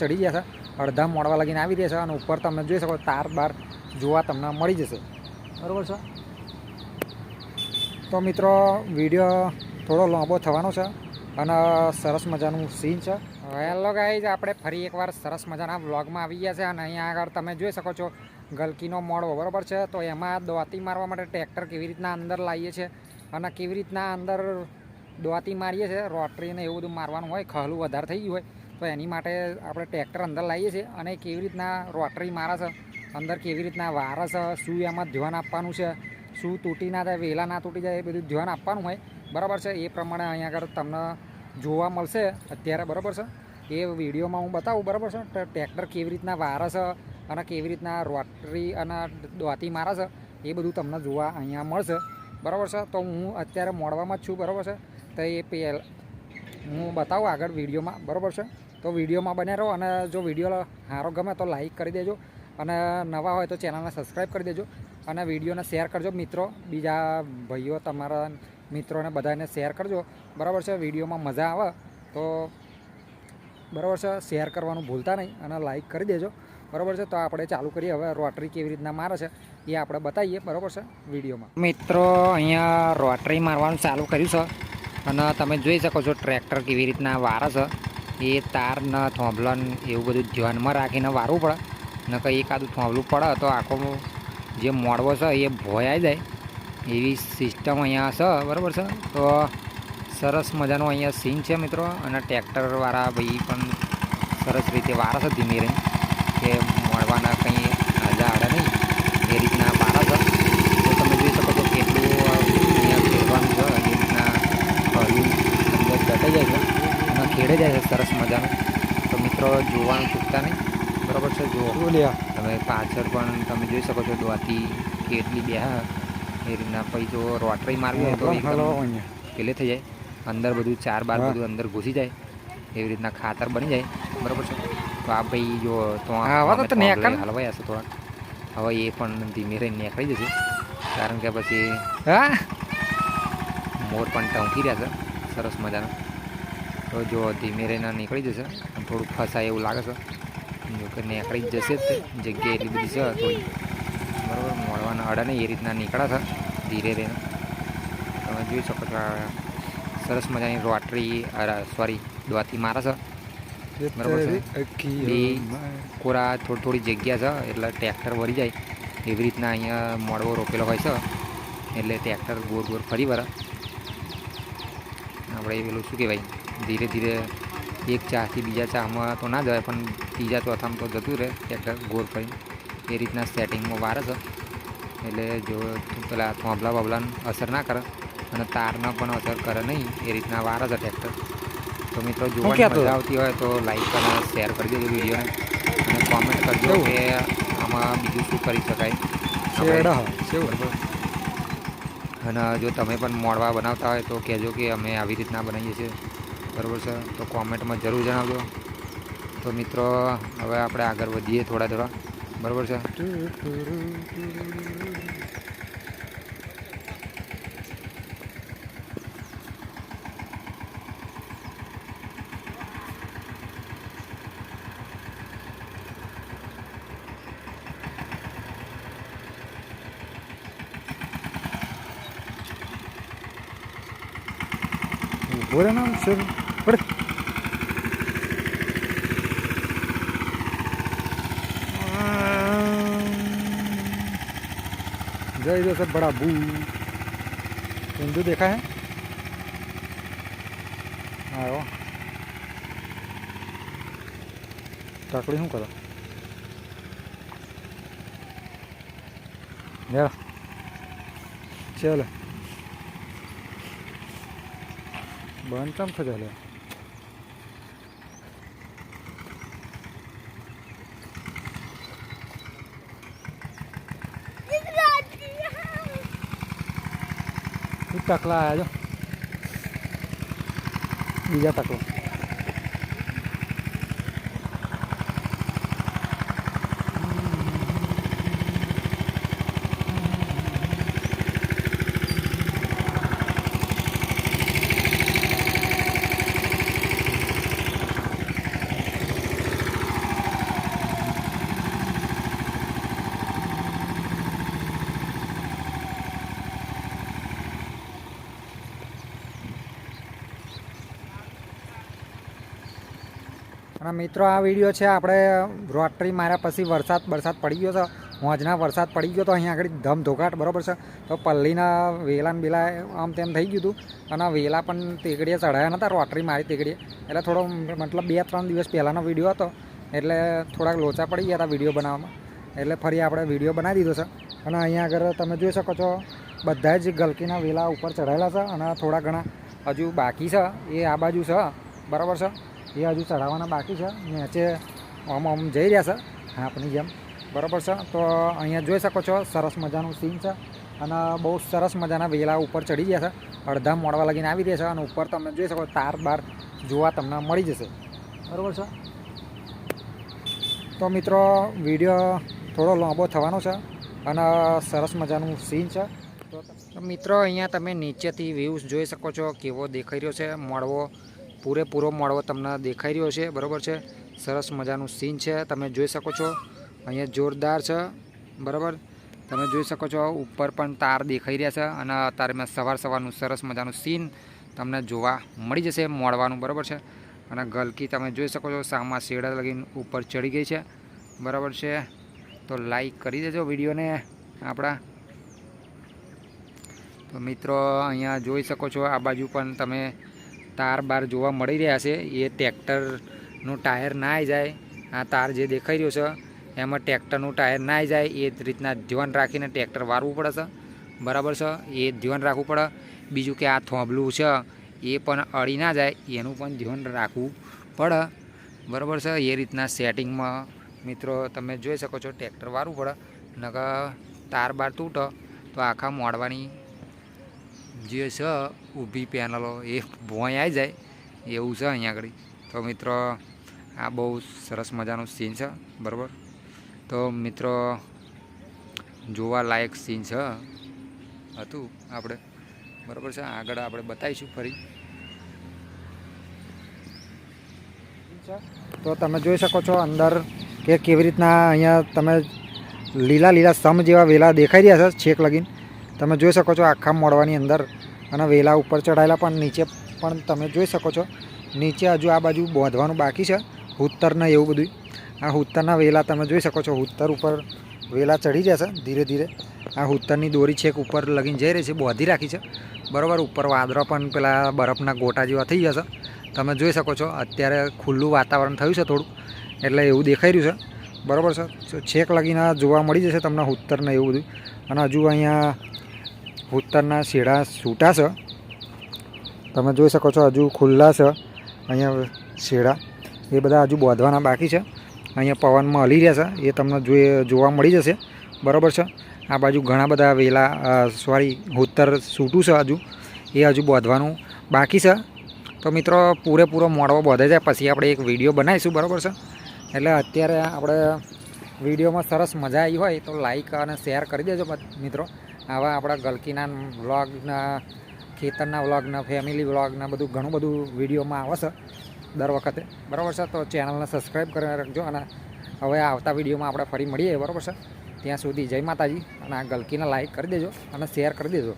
ચડી છે. અડધા મોડવા લાગીને આવી છે અને ઉપર તમે જોઈ શકો તાર બાર જોવા તમને મળી જશે. બરાબર છે? તો મિત્રો, વીડિયો થોડો લાંબો થવાનો છે અને સરસ મજાનું સીન છે. હેલો ગાઈઝ આપણે ફરી એકવાર સરસ મજાના વ્લોગમાં આવી ગયા છે અને અહીંયા આગળ તમે જોઈ શકો છો ગલકીનો મોડવો, બરાબર છે? તો એમાં દોતી મારવા માટે ટ્રેક્ટર કેવી રીતના અંદર લાવીએ છીએ અને કેવી રીતના અંદર દોતી મારીએ છીએ, રોટરીને એવું બધું મારવાનું હોય, ખહલું વધારે થઈ ગયું હોય તો એની માટે આપણે ટ્રેક્ટર અંદર લાવીએ છીએ અને કેવી રીતના રોટરી મારે છે, અંદર કેવી રીતના વારે છે, શું એમાં ધ્યાન આપવાનું છે, શું તૂટી ના જાય વેલા ના તૂટી જાય એ બધું ધ્યાન આપવાનું હોય. બરાબર છે, એ પ્રમાણે અહીંયા આગળ તમને જોવા મળશે અત્યારે, બરાબર છે. એ વિડીયોમાં હું બતાવું, બરાબર છે. ટ્રેક્ટર કેવી રીતના વારે છે અને કેવી રીતના રોટરી અને દોતી મારે છે એ બધું તમને જોવા અહીંયા મળશે. બરાબર છે, તો હું અત્યારે મોડવામાં જ છું, બરાબર છે. તો એ પેલ, હું બતાવું આગળ વિડીયોમાં, બરાબર છે. તો વિડીયોમાં બને રહો અને જો વીડિયો સારો ગમે તો લાઇક કરી દેજો અને નવા હોય તો ચેનલને સબસ્ક્રાઈબ કરી દેજો અને વિડીયોને શેર કરજો મિત્રો, બીજા ભાઈઓ, તમારા મિત્રોને બધાને શેર કરજો. બરાબર છે, વિડીયોમાં મજા આવે તો બરાબર છે શેર કરવાનું ભૂલતા નહીં અને લાઇક કરી દેજો. બરાબર છે, તો આપણે ચાલુ કરીએ. હવે રોટરી કેવી રીતના મારે છે એ આપણે બતાવીએ. બરાબર છે, વિડીયોમાં. મિત્રો, અહીંયા રોટરી મારવાનું ચાલુ કર્યું છે અને તમે જોઈ શકો છો ટ્રેક્ટર કેવી રીતના વારે છે. એ તાર ન થોંભલન એવું બધું ધ્યાનમાં રાખીને વારવું પડે. ન કંઈ એકાદું થોંભલું પડે તો આખો જે મોડવો છે એ ભોયાઈ જાય. એવી સિસ્ટમ અહીંયા છે, બરાબર છે? તો સરસ મજાનો અહીંયા સીન છે મિત્રો. અને ટ્રેક્ટરવાળા ભાઈ પણ સરસ રીતે વારસ ધીમે રહી કે મળવાના કંઈ આજા આવે નહીં. એ રીતના વારે છે તો તમે જોઈ શકો છો કેટલું અહીંયા ફેરવાનું છે એ રીતના ફર્યું અંદર દટાઈ જાય છે અને ખેડે જાય છે સરસ મજાનું. તો મિત્રો જોવાનું ચૂકતા નહીં. બરાબર છે જુઓ. તમે પાછળ પણ તમે જોઈ શકો છો દોતી કેટલી બે એ રીતના પછી જો રોટરી મારવી હોય તો પેલે થઈ જાય. અંદર બધું ચાર બાર બધું અંદર ઘૂસી જાય. એવી રીતના ખાતર બની જાય. બરાબર છે? તો આ ભાઈ જો તો હલવાઈ હશે થોડાક. હવે એ પણ ધીમે રહીને નીકળી જશે. કારણ કે પછી હા? મોર પણ ટંકી રહ્યા છે. સરસ મજાના. તો જો ધીમે રહીને નીકળી જશે. થોડુંક ફસાય એવું લાગે છે. જો કે નીકળી જ જશે જ જગ્યા એટલી બધી છે, થોડી. બરાબર, મળવાના અડા નહીં, એ રીતના નીકળે છે, ધીરે રહીને. તમે જોઈ શકો છો સરસ મજાની રોટરી સોરી દોથી મારે છે. બરાબર છે. કોરા થોડી થોડી જગ્યા છે, એટલે ટ્રેક્ટર વળી જાય. એવી રીતના અહીંયા મોડવો રોપેલો હોય છે. એટલે ટ્રેક્ટર ગોર ગોર ફરી વળે. આપણે પેલું શું કહેવાય? ધીરે ધીરે એક ચાથી બીજા ચામાં તો ના જવાય પણ ત્રીજા ચોથામાં તો જતું રહે ટ્રેક્ટર ગોર ફરી એ રીતના સેટિંગમાં વારે છે એટલે જો પેલા થોંભલા બાબલાને અસર ના કરે અને તારને પણ અસર કરે નહીં એ રીતના વારે છે ટ્રેક્ટર. તો મિત્રો જોવાની મજા આવતી હોય તો લાઈક અને શેર કરી દેજો વિડીયોને. અને કોમેન્ટ કરજો? કે આમાં બીજું શું કરી શકાય. અને જો તમે પણ મોડવા બનાવતા હોય તો કહેજો કે અમે આવી રીતના બનાવીએ છીએ. બરાબર છે, તો કોમેન્ટમાં જરૂર જણાવજો. તો મિત્રો, હવે આપણે આગળ વધીએ થોડા થોડા. બરાબર છે? આમ સર પડે જય सर बड़ा बू। હિન્દુ देखा હે આવ્યો કાકડી શું કરો યાર ચાલો બંધ ચમ થશે લે તું ટકલા આવ્યા જો બીજા ટકલા અને મિત્રો, આ વીડિયો છે આપણે રોટરી માર્યા પછી વરસાદ વરસાદ પડી ગયો છે. મોજના વરસાદ પડી ગયો તો અહીંયા આગળ ધમ ધોકાટ બરોબર છે? તો પલ્લીના વેલા ને બેલા આમ તેમ થઈ ગયું હતું. અને વેલા પણ તેગડીએ ચડાયા નહોતા રોટરી મારી તેગડીએ એટલે થોડો મતલબ બે, ત્રણ દિવસ પહેલાંનો વીડિયો હતો. એટલે થોડાક લોચા પડી ગયા હતા વીડિયો બનાવવામાં. એટલે ફરી આપણે વીડિયો બનાવી દીધો છે. અને અહીંયા આગળ તમે જોઈ શકો છો, બધા જ ગલકીના વેલા ઉપર ચડાયેલા છે. અને થોડા ઘણા હજુ બાકી છે. એ આ બાજુ છે. બરાબર છે? એ હજુ ચઢાવવાના બાકી છે. નીચે આમ આમ જઈ રહ્યા છે. હાપની જેમ. બરાબર છે. તો અહીંયા જોઈ શકો છો, સરસ મજાનું સીન છે. અને બહુ સરસ મજાના વેલા ઉપર ચડી ગયા છે. અડધા મોડવા લગીને આવી રહ્યા છે. અને ઉપર તમે જોઈ શકો, તાર બાર જોવા તમને મળી જશે. બરાબર છે. તો મિત્રો, વીડિયો થોડો લાંબો થવાનો છે અને સરસ મજાનું સીન છે. તો મિત્રો, અહીંયા તમે નીચેથી વ્યૂઝ જોઈ શકો છો, કેવો દેખાઈ રહ્યો છે, મળવો પૂરેપૂરો મોડવો તમને દેખાઈ રહ્યો છે. બરાબર છે? સરસ મજાનું સીન છે. તમે જોઈ શકો છો. અહીંયા જોરદાર છે. બરાબર? તમે જોઈ શકો છો, ઉપર પણ તાર દેખાઈ રહ્યા છે અને અત્યારે મેં સવાર સવારનું સરસ મજાનું સીન તમને જોવા મળી જશે મોડવાનું બરાબર છે? અને ગલકી તમે જોઈ શકો છો, સામા શેડા લગીને ઉપર ચડી ગઈ છે. બરાબર છે? તો લાઈક કરી દેજો વિડીયોને આપણા. તો મિત્રો, અહીંયા જોઈ શકો છો, આ બાજુ પણ તમે તાર બાર જોવા મળી રહ્યા છે. એ ટ્રેક્ટરનું ટાયર ના જાય. આ તાર જે દેખાઈ રહ્યો છે, એમાં ટ્રેક્ટરનું ટાયર ના જાય. એ રીતના ધ્યાન રાખીને ટ્રેક્ટર વારવું પડે છે. બરાબર છે? એ ધ્યાન રાખવું પડે. બીજું કે આ થોંભલું છે, એ પણ અડી ના જાય. એનું પણ ધ્યાન રાખવું પડે. બરાબર છે? એ રીતના સેટિંગમાં મિત્રો તમે જોઈ શકો છો, ટ્રેક્ટર વારવું પડે. નકર તાર બાર તૂટો તો આખા મોડવાની જે છે, ઊભી પેનલો, એ ભોંય આવી જાય, એવું છે અહીંયા આગળ. તો મિત્રો, આ બહુ સરસ મજાનું સીન છે, બરાબર? તો મિત્રો, જોવા લાયક સીન છે, હતું આપણે, બરાબર છે? આગળ આપણે બતાવીશું ફરી. તો તમે જોઈ શકો છો અંદર કે કેવી રીતના અહીંયા તમે લીલા લીલા સ્તંભ જેવા વેલા દેખાઈ રહ્યા છે, છેક લગીન. તમે જોઈ શકો છો આખા મોડવાની અંદર અને વેલા ઉપર ચઢાયેલા પણ નીચે પણ તમે જોઈ શકો છો. નીચે હજુ આ બાજુ બાંધવાનું બાકી છે. હુત્તરના એવું બધું આ હુત્તરના વેલા તમે જોઈ શકો છો. હુત્તર ઉપર વેલા ચડી જશે ધીરે ધીરે. આ હુત્તરની દોરી છેક ઉપર લગીને જઈ રહી છે. બાંધી રાખી છે. બરાબર, ઉપર વાદળો પણ પેલા બરફના ગોટા જેવા થઈ જશે. તમે જોઈ શકો છો, અત્યારે ખુલ્લું વાતાવરણ થયું છે થોડું. એટલે એવું દેખાઈ રહ્યું છે. બરાબર છે. છેક લગીને જોવા મળી જશે તમને હુત્તરને એવું બધું અને હજુ અહીંયા ઉત્તરના શેડા છૂટા છે. તમે જોઈ શકો છો હજુ ખુલ્લા છે. અહીંયા શેડા, એ બધા હજુ બાંધવાના બાકી છે. અહીંયા પવનમાં હલી રહ્યા છે. એ તમને જોવા મળી જશે. બરાબર છે? આ બાજુ ઘણા બધા વેલા સોરી, ઉત્તર છૂટું છે હજુ. એ હજુ બાંધવાનું બાકી છે. તો મિત્રો, પૂરેપૂરો મોડવો બાંધે જાય. પછી આપણે એક વીડિયો બનાવીશું. બરાબર છે? એટલે અત્યારે આપણે વિડીયોમાં સરસ મજા આવી હોય તો લાઈક અને શેર કરી દેજો મિત્રો. આવા આપણા ગલકીના વ્લોગના, ખેતરના વ્લોગના ફેમિલી વ્લોગના બધું ઘણું બધું વિડીયોમાં આવશે દર વખતે. બરાબર છે? તો ચેનલને સબસ્ક્રાઈબ કરી રાખજો અને હવે આવતા વિડીયોમાં આપણે ફરી મળીએ, બરાબર છે? ત્યાં સુધી જય માતાજી અને આ ગલકીને લાઈક કરી દેજો અને શેર કરી દેજો.